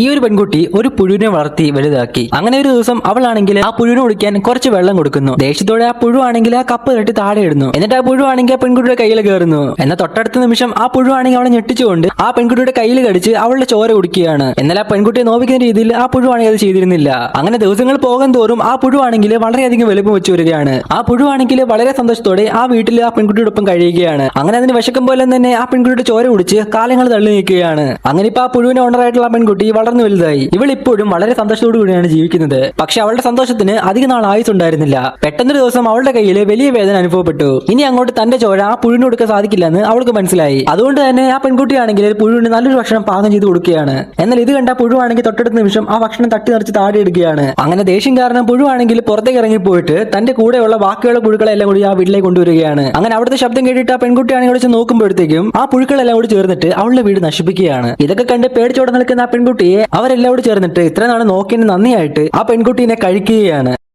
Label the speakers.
Speaker 1: ഈ ഒരു പെൺകുട്ടി ഒരു പുഴുവിനെ വളർത്തി വലുതാക്കി. അങ്ങനെ ഒരു ദിവസം അവളാണെങ്കിൽ ആ പുഴുവിനെ കുടിക്കാൻ കുറച്ച് വെള്ളം കൊടുക്കുന്നു. ദേഷ്യത്തോടെ ആ പുഴുവാണെങ്കിൽ ആ കപ്പ് തട്ടി താഴെ ഇടുന്നു. എന്നിട്ട് ആ പുഴുവാണെങ്കിൽ ആ പെൺകുട്ടിയുടെ കയ്യിൽ കയറുന്നു. എന്ന തൊട്ടടുത്ത നിമിഷം ആ പുഴുവാണെങ്കിൽ അവളെ ഞെട്ടിച്ചുകൊണ്ട് ആ പെൺകുട്ടിയുടെ കയ്യിൽ കടിച്ച് അവളുടെ ചോര കുടിക്കുകയാണ്. എന്നാൽ ആ പെൺകുട്ടിയെ നോവിക്കുന്ന രീതിയിൽ ആ പുഴുവാണെങ്കിൽ അത് ചെയ്തിരുന്നില്ല. അങ്ങനെ ദിവസങ്ങൾ പോകും തോറും ആ പുഴുവാണെങ്കിൽ വളരെയധികം വലുപ്പം വെച്ചു വരികയാണ്. ആ പുഴുവാണെങ്കിൽ വളരെ സന്തോഷത്തോടെ ആ വീട്ടിൽ ആ പെൺകുട്ടിയോടൊപ്പം കഴിയുകയാണ്. അങ്ങനെ അതിന് വിശക്കും പോലെ തന്നെ ആ പെൺകുട്ടിയുടെ ചോര കുടിച്ച് കാലങ്ങൾ തള്ളി നീക്കുകയാണ്. അങ്ങനെ ഇപ്പൊ ആ പുഴുവിനെ ഓണറായിട്ടുള്ള പെൺകുട്ടി വളർന്നു വലുതായി. ഇവൾ ഇപ്പോഴും വളരെ സന്തോഷത്തോടു കൂടിയാണ് ജീവിക്കുന്നത്. പക്ഷെ അവളുടെ സന്തോഷത്തിന് അധിക നാൾ ആയുസുണ്ടായിരുന്നില്ല. പെട്ടെന്നൊരു ദിവസം അവളുടെ കയ്യിൽ വലിയ വേദന അനുഭവപ്പെട്ടു. ഇനി അങ്ങോട്ട് തന്റെ ചോര ആ പുഴുവിന് കൊടുക്കാൻ സാധിക്കില്ലെന്ന് അവൾക്ക് മനസ്സിലായി. അതുകൊണ്ട് തന്നെ ആ പെൺകുട്ടിയാണെങ്കിൽ പുഴുവിന് നല്ലൊരു ഭക്ഷണം പാകം ചെയ്ത് കൊടുക്കുകയാണ്. എന്നാൽ ഇത് കണ്ട പുഴുവാണെങ്കിൽ തൊട്ടടുത്ത നിമിഷം ആ ഭക്ഷണം തട്ടി നിറച്ച് താടി എടുക്കുകയാണ് അങ്ങനെ ദേഷ്യം കാരണം പുഴുവാണെങ്കിൽ പുറത്തേക്ക് ഇറങ്ങി പോയിട്ട് തന്റെ കൂടെയുള്ള ബാക്കിയുള്ള പുഴുക്കളെല്ലാം കൂടി ആ വീട്ടിലേക്ക് കൊണ്ടുവരികയാണ്. അങ്ങനെ അവിടുത്തെ ശബ്ദം കേട്ടിട്ട് ആ പെൺകുട്ടിയാണെങ്കിൽ വിളിച്ച് നോക്കുമ്പോഴത്തേക്കും ആ പുഴുക്കളെല്ലാം കൂടി ചേർന്നിട്ട് അവളുടെ വീട് നശിപ്പിക്കുകയാണ്. ഇതൊക്കെ കണ്ട് പേടിച്ചോടെ നിൽക്കുന്ന ആ പെൺകുട്ടിയെ അവരെല്ലാം കൂടി ചേർന്നിട്ട് ഇത്ര നാൾ നോക്കിയതിന് നന്ദിയായിട്ട് ആ പെൺകുട്ടീനെ കഴിക്കുകയാണ്.